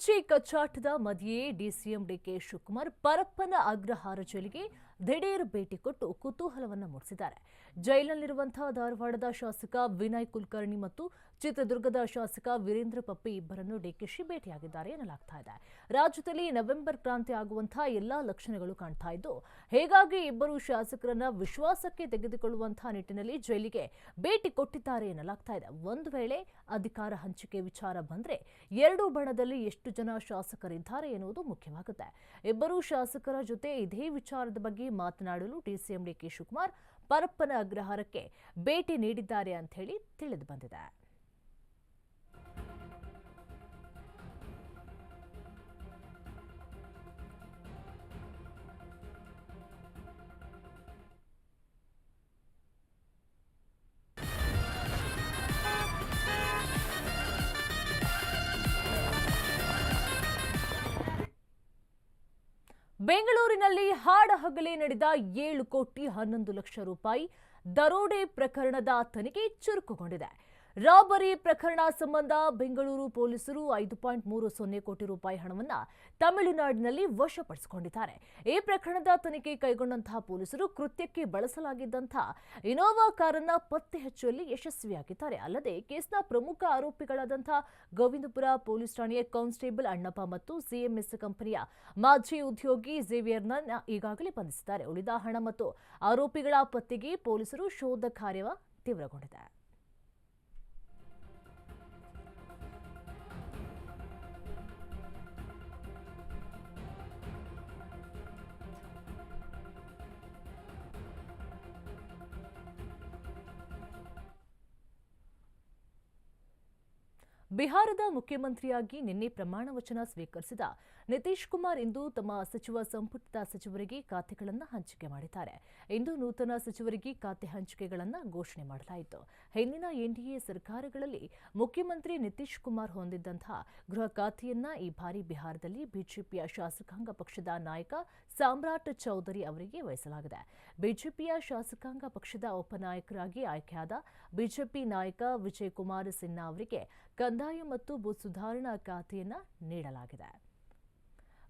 ಕುರ್ಚಿ ಕಚ್ಚಾಟದ ಮಧ್ಯೆಯೇ ಡಿಸಿಎಂ ಡಿಕೆ ಶಿವಕುಮಾರ್ ಪರಪ್ಪನ ಅಗ್ರಹಾರ ಜೈಲಿಗೆ ದಿಢೀರ್ ಭೇಟಿ ಕೊಟ್ಟು ಕುತೂಹಲವನ್ನು ಮೂಡಿಸಿದ್ದಾರೆ. ಜೈಲಿನಲ್ಲಿರುವಂತಹ ಧಾರವಾಡದ ಶಾಸಕ ವಿನಯ್ ಕುಲಕರ್ಣಿ ಮತ್ತು ಚಿತ್ರದುರ್ಗದ ಶಾಸಕ ವೀರೇಂದ್ರ ಪಪ್ಪಿ ಇಬ್ಬರನ್ನು ಡಿಕೆಶಿ ಭೇಟಿಯಾಗಿದ್ದಾರೆ ಎನ್ನಲಾಗ್ತಾ ಇದೆ. ರಾಜ್ಯದಲ್ಲಿ ನವೆಂಬರ್ ಕ್ರಾಂತಿ ಆಗುವಂತಹ ಎಲ್ಲಾ ಲಕ್ಷಣಗಳು ಕಾಣ್ತಾ ಇದ್ದು, ಹೇಗಾಗಿ ಇಬ್ಬರು ಶಾಸಕರನ್ನ ವಿಶ್ವಾಸಕ್ಕೆ ತೆಗೆದುಕೊಳ್ಳುವಂತಹ ನಿಟ್ಟಿನಲ್ಲಿ ಜೈಲಿಗೆ ಭೇಟಿ ಕೊಟ್ಟಿದ್ದಾರೆ ಎನ್ನಲಾಗ್ತಾ ಇದೆ. ಒಂದು ವೇಳೆ ಅಧಿಕಾರ ಹಂಚಿಕೆ ವಿಚಾರ ಬಂದ್ರೆ ಎರಡು ಬಣದಲ್ಲಿ ಎಷ್ಟು ಜನ ಶಾಸಕರಿದ್ದಾರೆ ಎನ್ನುವುದು ಮುಖ್ಯವಾಗುತ್ತೆ. ಇಬ್ಬರು ಶಾಸಕರ ಜೊತೆ ಇದೇ ವಿಚಾರದ ಬಗ್ಗೆ ಮಾತನಾಡಲು ಡಿಸಿಎಂ ಡಿಕೆ ಶಿವಕುಮಾರ್ ಪರಪ್ಪನ ಅಗ್ರಹಾರಕ್ಕೆ ಭೇಟಿ ನೀಡಿದ್ದಾರೆ ಅಂತ ಹೇಳಿ ತಿಳಿದು ಬಂದಿದೆ. ಬೆಂಗಳೂರಿನಲ್ಲಿ ಹಾಡಹಗಲೇ ನಡೆದ ಏಳು ಕೋಟಿ ಹನ್ನೊಂದು ಲಕ್ಷ ರೂಪಾಯಿ ದರೋಡೆ ಪ್ರಕರಣದ ತನಿಖೆ ಚುರುಕುಗೊಂಡಿದೆ. ರಾಬರಿ ಪ್ರಕರಣ ಸಂಬಂಧ ಬೆಂಗಳೂರು ಪೊಲೀಸರು ಐದು ಪಾಯಿಂಟ್ ಮೂರು ಸೊನ್ನೆ ಕೋಟಿ ರೂಪಾಯಿ ಹಣವನ್ನು ತಮಿಳುನಾಡಿನಲ್ಲಿ ವಶಪಡಿಸಿಕೊಂಡಿದ್ದಾರೆ. ಈ ಪ್ರಕರಣದ ತನಿಖೆ ಕೈಗೊಂಡಂತಹ ಪೊಲೀಸರು ಕೃತ್ಯಕ್ಕೆ ಬಳಸಲಾಗಿದ್ದಂಥ ಇನೋವಾ ಕಾರನ್ನ ಪತ್ತೆ ಹಚ್ಚುವಲ್ಲಿ ಯಶಸ್ವಿಯಾಗಿದ್ದಾರೆ. ಅಲ್ಲದೆ ಕೇಸ್ನ ಪ್ರಮುಖ ಆರೋಪಿಗಳಾದಂಥ ಗೋವಿಂದಪುರ ಪೊಲೀಸ್ ಠಾಣೆಯ ಕಾನ್ಸ್ಟೇಬಲ್ ಅಣ್ಣಪ್ಪ ಮತ್ತು ಸಿಎಂಎಸ್ ಕಂಪನಿಯ ಮಾಜಿ ಉದ್ಯೋಗಿ ಝೇವಿಯರ್ನ ಈಗಾಗಲೇ ಬಂಧಿಸಿದ್ದಾರೆ. ಉಳಿದ ಹಣ ಮತ್ತು ಆರೋಪಿಗಳ ಪತ್ತೆಗೆ ಪೊಲೀಸರು ಶೋಧ ಕಾರ್ಯ ತೀವ್ರಗೊಂಡಿದೆ. ಬಿಹಾರದ ಮುಖ್ಯಮಂತ್ರಿಯಾಗಿ ನಿನ್ನೆ ಪ್ರಮಾಣ ವಚನ ಸ್ವೀಕರಿಸಿದ ನಿತೀಶ್ ಕುಮಾರ್ ಇಂದು ತಮ್ಮ ಸಚಿವ ಸಂಪುಟದ ಸಚಿವರಿಗೆ ಖಾತೆಗಳನ್ನು ಹಂಚಿಕೆ ಮಾಡಿದ್ದಾರೆ. ಇಂದು ನೂತನ ಸಚಿವರಿಗೆ ಖಾತೆ ಹಂಚಿಕೆಗಳನ್ನು ಘೋಷಣೆ ಮಾಡಲಾಯಿತು. ಹಿಂದಿನ ಎನ್ಡಿಎ ಸರ್ಕಾರಗಳಲ್ಲಿ ಮುಖ್ಯಮಂತ್ರಿ ನಿತೀಶ್ ಕುಮಾರ್ ಹೊಂದಿದ್ದಂತಹ ಗೃಹ ಖಾತೆಯನ್ನ ಈ ಬಾರಿ ಬಿಹಾರದಲ್ಲಿ ಬಿಜೆಪಿಯ ಶಾಸಕಾಂಗ ಪಕ್ಷದ ನಾಯಕ ಸಾಮ್ರಾಟ್ ಚೌಧರಿ ಅವರಿಗೆ ವಹಿಸಲಾಗಿದೆ. ಬಿಜೆಪಿಯ ಶಾಸಕಾಂಗ ಪಕ್ಷದ ಉಪನಾಯಕರಾಗಿ ಆಯ್ಕೆಯಾದ ಬಿಜೆಪಿ ನಾಯಕ ವಿಜಯ್ ಕುಮಾರ್ ಸಿನ್ಹಾ ಅವರಿಗೆ ಕಂದಾಯ ಮತ್ತು ಭೂ ಸುಧಾರಣಾ ಖಾತೆಯನ್ನ ನೀಡಲಾಗಿದೆ.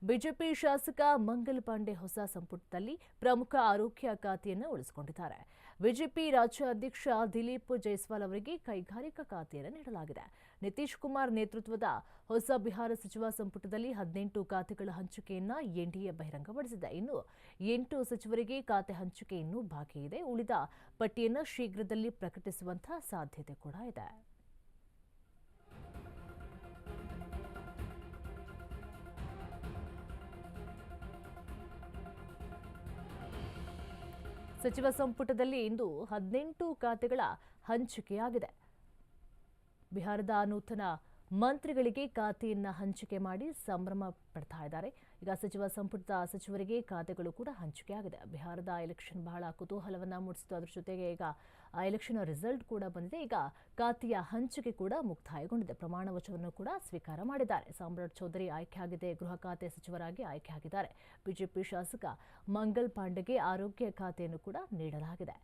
ಬಿಜೆಪಿ ಶಾಸಕ ಮಂಗಲ್ ಪಾಂಡೆ ಹೊಸ ಸಂಪುಟದಲ್ಲಿ ಪ್ರಮುಖ ಆರೋಗ್ಯ ಖಾತೆಯನ್ನು ಉಳಿಸಿಕೊಂಡಿದ್ದಾರೆ. ಬಿಜೆಪಿ ರಾಜ್ಯ ಅಧ್ಯಕ್ಷ ದಿಲೀಪ್ ಜೈಸ್ವಾಲ್ ಅವರಿಗೆ ಕೈಗಾರಿಕಾ ಖಾತೆಯನ್ನು ನೀಡಲಾಗಿದೆ. ನಿತೀಶ್ ಕುಮಾರ್ ನೇತೃತ್ವದ ಹೊಸ ಬಿಹಾರ ಸಚಿವ ಸಂಪುಟದಲ್ಲಿ ಹದಿನೆಂಟು ಖಾತೆಗಳ ಹಂಚಿಕೆಯನ್ನ ಎನ್ಡಿಎ ಬಹಿರಂಗಪಡಿಸಿದೆ. ಇನ್ನು ಎಂಟು ಸಚಿವರಿಗೆ ಖಾತೆ ಹಂಚಿಕೆ ಇನ್ನೂ ಬಾಕಿ ಇದೆ. ಉಳಿದ ಪಟ್ಟಿಯನ್ನು ಶೀಘ್ರದಲ್ಲಿ ಪ್ರಕಟಿಸುವಂತಹ ಸಾಧ್ಯತೆ ಕೂಡ ಇದೆ. ಸಚಿವ ಸಂಪುಟದಲ್ಲಿ ಇಂದು ಹದಿನೆಂಟು ಖಾತೆಗಳ ಹಂಚಿಕೆಯಾಗಿದೆ. ಬಿಹಾರದ ನೂತನ ಮಂತ್ರಿಗಳಿಗೆ ಖಾತೆಯನ್ನು ಹಂಚಿಕೆ ಮಾಡಿ ಸಂಭ್ರಮ ಪಡ್ತಾ ಇದ್ದಾರೆ. ಈಗ ಸಚಿವ ಸಂಪುಟದ ಸಚಿವರಿಗೆ ಖಾತೆಗಳು ಕೂಡ ಹಂಚಿಕೆಯಾಗಿದೆ. ಬಿಹಾರದ ಎಲೆಕ್ಷನ್ ಬಹಳ ಕುತೂಹಲವನ್ನ ಮೂಡಿಸಿತು. ಅದರ ಜೊತೆಗೆ ಈಗ ಎಲೆಕ್ಷನ್ ರಿಸಲ್ಟ್ ಕೂಡ ಬಂದಿದೆ. ಈಗ ಖಾತೆಯ ಹಂಚಿಕೆ ಕೂಡ ಮುಕ್ತಾಯಗೊಂಡಿದೆ. ಪ್ರಮಾಣ ವಚನವನ್ನು ಕೂಡ ಸ್ವೀಕಾರ ಮಾಡಿದ್ದಾರೆ. ಸಾಮ್ರಾಟ್ ಚೌಧರಿ ಆಯ್ಕೆಯಾಗಿದೆ ಗೃಹ ಖಾತೆ ಸಚಿವರಾಗಿ ಆಯ್ಕೆಯಾಗಿದ್ದಾರೆ ಬಿಜೆಪಿ ಶಾಸಕ ಮಂಗಲ್ ಪಾಂಡೆಗೆ ಆರೋಗ್ಯ ಖಾತೆಯನ್ನು ಕೂಡ ನೀಡಲಾಗಿದೆ.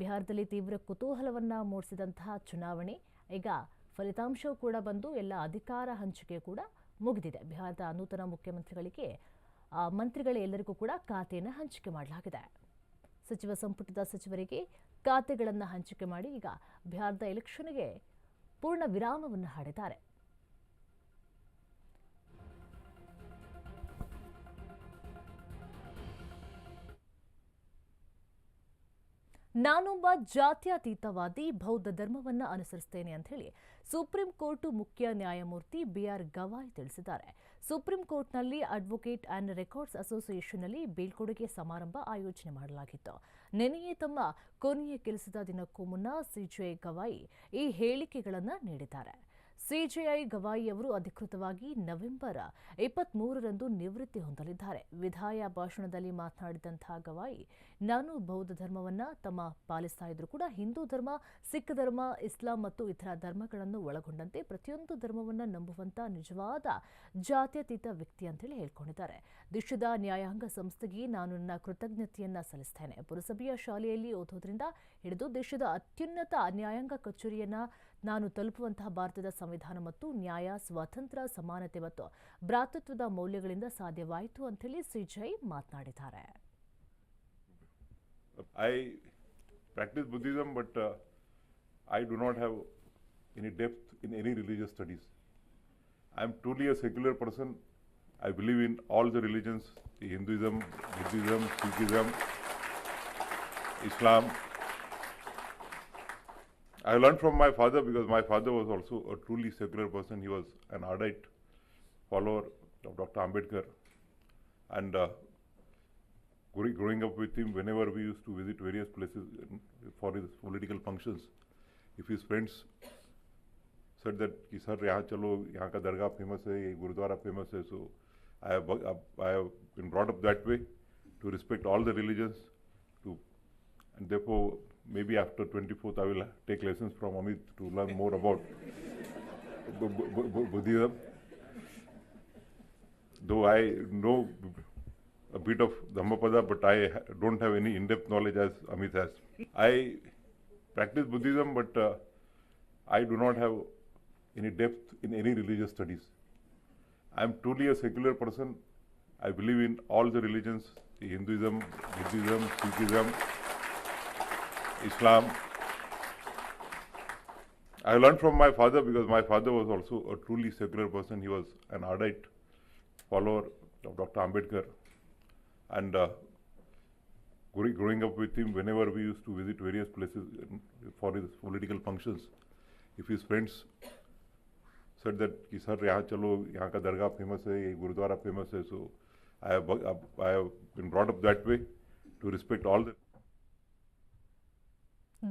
ಬಿಹಾರದಲ್ಲಿ ತೀವ್ರ ಕುತೂಹಲವನ್ನ ಮೂಡಿಸಿದಂತಹ ಚುನಾವಣೆ, ಈಗ ಫಲಿತಾಂಶವೂ ಕೂಡ ಬಂದು ಎಲ್ಲ ಅಧಿಕಾರ ಹಂಚಿಕೆ ಕೂಡ ಮುಗಿದಿದೆ. ಬಿಹಾರದ ನೂತನ ಮುಖ್ಯಮಂತ್ರಿಗಳಿಗೆ ಮಂತ್ರಿಗಳೆಲ್ಲರಿಗೂ ಕೂಡ ಖಾತೆಯನ್ನು ಹಂಚಿಕೆ ಮಾಡಲಾಗಿದೆ. ಸಚಿವ ಸಂಪುಟದ ಸಚಿವರಿಗೆ ಖಾತೆಗಳನ್ನು ಹಂಚಿಕೆ ಮಾಡಿ ಈಗ ಬಿಹಾರದ ಎಲೆಕ್ಷನ್ಗೆ ಪೂರ್ಣ ವಿರಾಮವನ್ನು ಹಾಡಿದ್ದಾರೆ. ನಾನೊಬ್ಬ ಜಾತ್ಯತೀತವಾದಿ ಬೌದ್ಧ ಧರ್ಮವನ್ನು ಅನುಸರಿಸ್ತೇನೆ ಅಂತ ಹೇಳಿ ಸುಪ್ರೀಂ ಕೋರ್ಟ್ ಮುಖ್ಯ ನ್ಯಾಯಮೂರ್ತಿ ಬಿಆರ್ ಗವಾಯ್ ತಿಳಿಸಿದ್ದಾರೆ. ಸುಪ್ರೀಂ ಕೋರ್ಟ್ನಲ್ಲಿ ಅಡ್ವೊಕೇಟ್ ಅಂಡ್ ರೆಕಾರ್ಡ್ಸ್ ಅಸೋಸಿಯೇಷನ್ನಲ್ಲಿ ಬೀಳ್ಕೊಡುಗೆ ಸಮಾರಂಭ ಆಯೋಜನೆ ಮಾಡಲಾಗಿತ್ತು. ನಿನ್ನೆಯೇ ತಮ್ಮ ಕೊನೆಯ ಕೆಲಸದ ದಿನಕ್ಕೂ ಮುನ್ನ ಸಿಜೆ ಗವಾಯಿ ಈ ಹೇಳಿಕೆಗಳನ್ನು ನೀಡಿದ್ದಾರೆ. ಸಿಜೆಐ ಗವಾಯಿ ಅವರು ಅಧಿಕೃತವಾಗಿ ನವೆಂಬರ್ ಇಪ್ಪತ್ಮೂರರಂದು ನಿವೃತ್ತಿ ಹೊಂದಲಿದ್ದಾರೆ. ವಿಧಾಯ ಭಾಷಣದಲ್ಲಿ ಮಾತನಾಡಿದಂತಹ ಗವಾಯಿ, ನಾನು ಬೌದ್ಧ ಧರ್ಮವನ್ನು, ತಮ್ಮ ಪಾಲಿಸ್ತಾ ಇದ್ರು ಕೂಡ ಹಿಂದೂ ಧರ್ಮ, ಸಿಖ್ ಧರ್ಮ, ಇಸ್ಲಾಂ ಮತ್ತು ಇತರ ಧರ್ಮಗಳನ್ನು ಒಳಗೊಂಡಂತೆ ಪ್ರತಿಯೊಂದು ಧರ್ಮವನ್ನು ನಂಬುವಂತ ನಿಜವಾದ ಜಾತ್ಯತೀತ ವ್ಯಕ್ತಿ ಅಂತೇಳಿ ಹೇಳ್ಕೊಂಡಿದ್ದಾರೆ. ದೇಶದ ನ್ಯಾಯಾಂಗ ಸಂಸ್ಥೆಗೆ ನಾನು ನನ್ನ ಕೃತಜ್ಞತೆಯನ್ನ ಸಲ್ಲಿಸ್ತೇನೆ. ಪುರಸಭೆಯ ಶಾಲೆಯಲ್ಲಿ ಓದೋದ್ರಿಂದ ಹಿಡಿದು ದೇಶದ ಅತ್ಯುನ್ನತ ನ್ಯಾಯಾಂಗ ಕಚೇರಿಯನ್ನ ನಾನು ತಲುಪುವಂತಹ ಭಾರತದ ಸಂವಿಧಾನ ಮತ್ತು ನ್ಯಾಯ, ಸ್ವಾತಂತ್ರ್ಯ, ಸಮಾನತೆ ಮತ್ತು ಭ್ರಾತೃತ್ವದ ಮೌಲ್ಯಗಳಿಂದ ಸಾಧ್ಯವಾಯಿತು ಅಂತೇಳಿ ಸಿಜಯ್ ಮಾತನಾಡಿದ್ದಾರೆ. I practise Buddhism but I do not have any depth in any religious studies I am truly a secular person I believe in all the religions Hinduism Buddhism Sikhism Islam I learned from my father because my father was also a truly secular person. He was an ardent follower of Dr. Ambedkar. And uh, growing growing up with him, whenever we used to visit various places in- for his political functions, if his friends said that कि sir यहाँ चलो यहाँ का दरगाह famous है ये gurdwara famous है so I have I have been brought up that way to respect all the religions to and therefore maybe after 24th I will take lessons from Amit to learn more about Bu- Bu- Bu- Buddhism though I know a bit of Dhammapada, but I don't have any in-depth knowledge as Amit has. I practice Buddhism, but uh, I do not have any depth in any religious studies. I am truly a secular person. I believe in all the religions Hinduism, Buddhism, Sikhism, Islam. I learned from my father because my father was also a truly secular person. He was an ardent follower of Dr. Ambedkar. And uh, growing up with him, whenever we used to visit various places uh, for his political functions, if his friends said that, Ki, sir, yahan chalo, yahan ka dargah famous hai, gurudwara famous hai, so I have, I have been brought up that way to respect all the.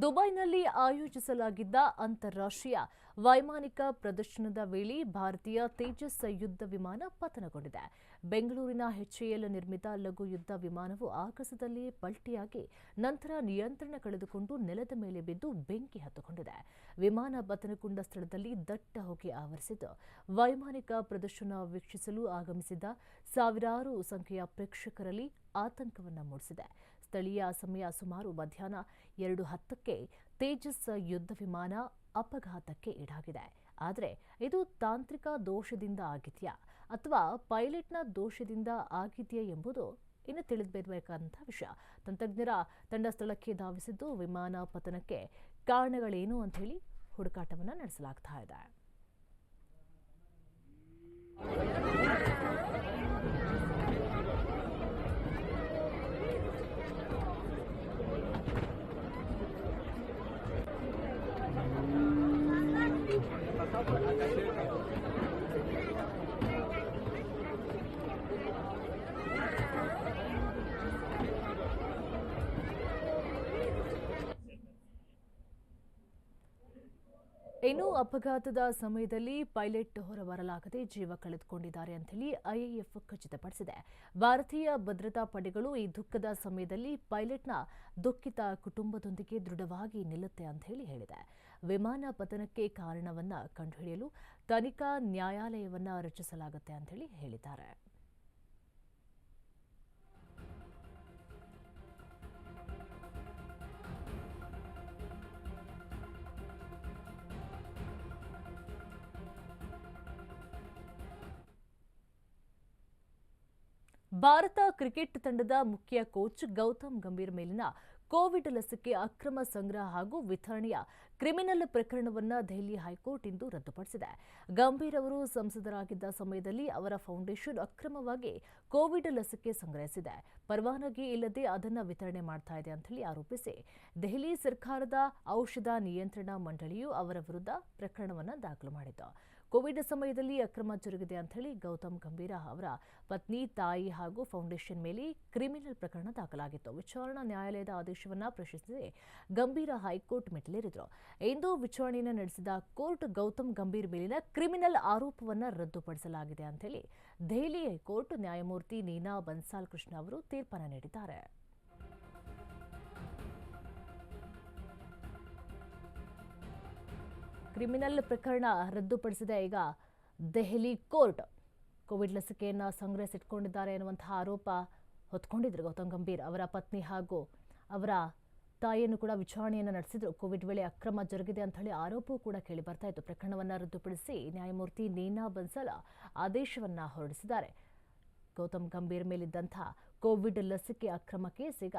ದುಬೈನಲ್ಲಿ ಆಯೋಜಿಸಲಾಗಿದ್ದ ಅಂತಾರಾಷ್ಟ್ರೀಯ ವೈಮಾನಿಕ ಪ್ರದರ್ಶನದ ವೇಳೆ ಭಾರತೀಯ ತೇಜಸ್ ಯುದ್ಧ ವಿಮಾನ ಪತನಗೊಂಡಿದೆ. ಬೆಂಗಳೂರಿನ ಹೆಚ್ಎಎಲ್ ನಿರ್ಮಿತ ಲಘು ಯುದ್ಧ ವಿಮಾನವು ಆಕಾಶದಲ್ಲಿ ಪಲ್ಟಿಯಾಗಿ ನಂತರ ನಿಯಂತ್ರಣ ಕಳೆದುಕೊಂಡು ನೆಲದ ಮೇಲೆ ಬಿದ್ದು ಬೆಂಕಿ ಹತ್ತುಕೊಂಡಿದೆ. ವಿಮಾನ ಪತನಗೊಂಡ ಸ್ಥಳದಲ್ಲಿ ದಟ್ಟ ಹೊಗೆ ಆವರಿಸಿದ್ದು, ವೈಮಾನಿಕ ಪ್ರದರ್ಶನ ವೀಕ್ಷಿಸಲು ಆಗಮಿಸಿದ್ದ ಸಾವಿರಾರು ಸಂಖ್ಯೆಯ ಪ್ರೇಕ್ಷಕರಲ್ಲಿ ಆತಂಕವನ್ನು ಮೂಡಿಸಿದೆ. ಸ್ಥಳೀಯ ಸಮಯ ಸುಮಾರು ಮಧ್ಯಾಹ್ನ ಎರಡು ಹತ್ತಕ್ಕೆ ತೇಜಸ್ ಯುದ್ಧ ವಿಮಾನ ಅಪಘಾತಕ್ಕೆ ಈಡಾಗಿದೆ. ಆದರೆ ಇದು ತಾಂತ್ರಿಕ ದೋಷದಿಂದ ಆಗಿದೆಯಾ? ಅಥವಾ ಪೈಲಟ್ನ ದೋಷದಿಂದ ಆಗಿದೆಯಾ ಎಂಬುದು ಇನ್ನು ತಿಳಿದುಬರಬೇಕಂತ ವಿಷಯ. ತಂತ್ರಜ್ಞರ ತಂಡ ಸ್ಥಳಕ್ಕೆ ಧಾವಿಸಿದ್ದು ವಿಮಾನ ಪತನಕ್ಕೆ ಕಾರಣಗಳೇನು ಅಂತ ಹೇಳಿ ಹುಡುಕಾಟವನ್ನು ನಡೆಸಲಾಗ್ತಾ ಇದೆ. ಇನ್ನು ಅಪಘಾತದ ಸಮಯದಲ್ಲಿ ಪೈಲಟ್ ಹೊರಬರಲಾಗದೆ ಜೀವ ಕಳೆದುಕೊಂಡಿದ್ದಾರೆ ಅಂತ ಹೇಳಿ ಐಎಎಫ್ ಖಚಿತಪಡಿಸಿದೆ. ಭಾರತೀಯ ಭದ್ರತಾ ಪಡೆಗಳು ಈ ದುಃಖದ ಸಮಯದಲ್ಲಿ ಪೈಲಟ್ನ ದುಃಖಿತ ಕುಟುಂಬದೊಂದಿಗೆ ದೃಢವಾಗಿ ನಿಲ್ಲುತ್ತೆ ಅಂತ ಹೇಳಿ ಹೇಳಿದೆ. ವಿಮಾನ ಪತನಕ್ಕೆ ಕಾರಣವನ್ನ ಕಂಡುಹಿಡಿಯಲು ತನಿಖಾ ನ್ಯಾಯಾಲಯವನ್ನ ರಚಿಸಲಾಗುತ್ತೆ ಅಂತ ಹೇಳಿ ಹೇಳಿದ್ದಾರೆ. ಭಾರತ ಕ್ರಿಕೆಟ್ ತಂಡದ ಮುಖ್ಯ ಕೋಚ್ ಗೌತಮ್ ಗಂಭೀರ್ ಮೇಲಿನ ಕೋವಿಡ್ ಲಸಿಕೆ ಅಕ್ರಮ ಸಂಗ್ರಹ ಹಾಗೂ ವಿತರಣೆಯ ಕ್ರಿಮಿನಲ್ ಪ್ರಕರಣವನ್ನು ದೆಹಲಿ ಹೈಕೋರ್ಟ್ ಇಂದು ರದ್ದುಪಡಿಸಿದೆ. ಗಂಭೀರ್ ಅವರು ಸಂಸದರಾಗಿದ್ದ ಸಮಯದಲ್ಲಿ ಅವರ ಫೌಂಡೇಶನ್ ಅಕ್ರಮವಾಗಿ ಕೋವಿಡ್ ಲಸಿಕೆ ಸಂಗ್ರಹಿಸಿದೆ. ಪರವಾನಗಿ ಇಲ್ಲದೆ ಅದನ್ನು ವಿತರಣೆ ಮಾಡ್ತಾ ಇದೆ ಅಂತೇಳಿ ಆರೋಪಿಸಿ ದೆಹಲಿ ಸರ್ಕಾರದ ಔಷಧ ನಿಯಂತ್ರಣ ಮಂಡಳಿಯು ಅವರ ವಿರುದ್ಧ ಪ್ರಕರಣವನ್ನು ದಾಖಲು ಮಾಡಿತ್ತು ಕೋವಿಡ್ ಸಮಯದಲ್ಲಿ ಅಕ್ರಮ ಜರುಗಿದೆ ಅಂತ ಹೇಳಿ ಗೌತಮ್ ಗಂಭೀರ ಅವರ ಪತ್ನಿ, ತಾಯಿ ಹಾಗೂ ಫೌಂಡೇಶನ್ ಮೇಲೆ ಕ್ರಿಮಿನಲ್ ಪ್ರಕರಣ ದಾಖಲಾಗಿತ್ತು. ವಿಚಾರಣಾ ನ್ಯಾಯಾಲಯದ ಆದೇಶವನ್ನ ಪ್ರಶ್ನಿಸಿ ಗಂಭೀರ ಹೈಕೋರ್ಟ್ ಮೆಟ್ಟಿಲೇರಿದ್ರು. ಇಂದು ವಿಚಾರಣೆಯನ್ನು ನಡೆಸಿದ ಕೋರ್ಟ್ ಗೌತಮ್ ಗಂಭೀರ್ ಮೇಲಿನ ಕ್ರಿಮಿನಲ್ ಆರೋಪವನ್ನ ರದ್ದುಪಡಿಸಲಾಗಿದೆ ಅಂತ ಹೇಳಿ ದೆಹಲಿ ಹೈಕೋರ್ಟ್ ನ್ಯಾಯಮೂರ್ತಿ ನೀನಾ ಬನ್ಸಾಲ್ ಕೃಷ್ಣ ಅವರು ತೀರ್ಪನ್ನು ನೀಡಿದ್ದಾರೆ. ಕ್ರಿಮಿನಲ್ ಪ್ರಕರಣ ರದ್ದುಪಡಿಸಿದೆ. ಈಗ ದೆಹಲಿ ಕೋರ್ಟ್ ಕೋವಿಡ್ ಲಸಿಕೆಯನ್ನು ಸಂಗ್ರಹಿಸಿಟ್ಕೊಂಡಿದ್ದಾರೆ ಎನ್ನುವಂತಹ ಆರೋಪ ಹೊತ್ಕೊಂಡಿದ್ರು ಗೌತಮ್ ಗಂಭೀರ್. ಅವರ ಪತ್ನಿ ಹಾಗೂ ಅವರ ತಾಯಿಯನ್ನು ಕೂಡ ವಿಚಾರಣೆಯನ್ನು ನಡೆಸಿದ್ರು. ಕೋವಿಡ್ ವೇಳೆ ಅಕ್ರಮ ಜರುಗಿದೆ ಅಂತ ಹೇಳಿ ಆರೋಪವೂ ಕೂಡ ಕೇಳಿ ಬರ್ತಾ ಇತ್ತು. ಪ್ರಕರಣವನ್ನು ರದ್ದುಪಡಿಸಿ ನ್ಯಾಯಮೂರ್ತಿ ನೀನಾ ಬನ್ಸಲ ಆದೇಶವನ್ನ ಹೊರಡಿಸಿದ್ದಾರೆ. ಗೌತಮ್ ಗಂಭೀರ್ ಮೇಲಿದ್ದಂಥ ಕೋವಿಡ್ ಲಸಿಕೆ ಅಕ್ರಮ ಕೇಸ್ ಈಗ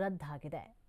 ರದ್ದಾಗಿದೆ.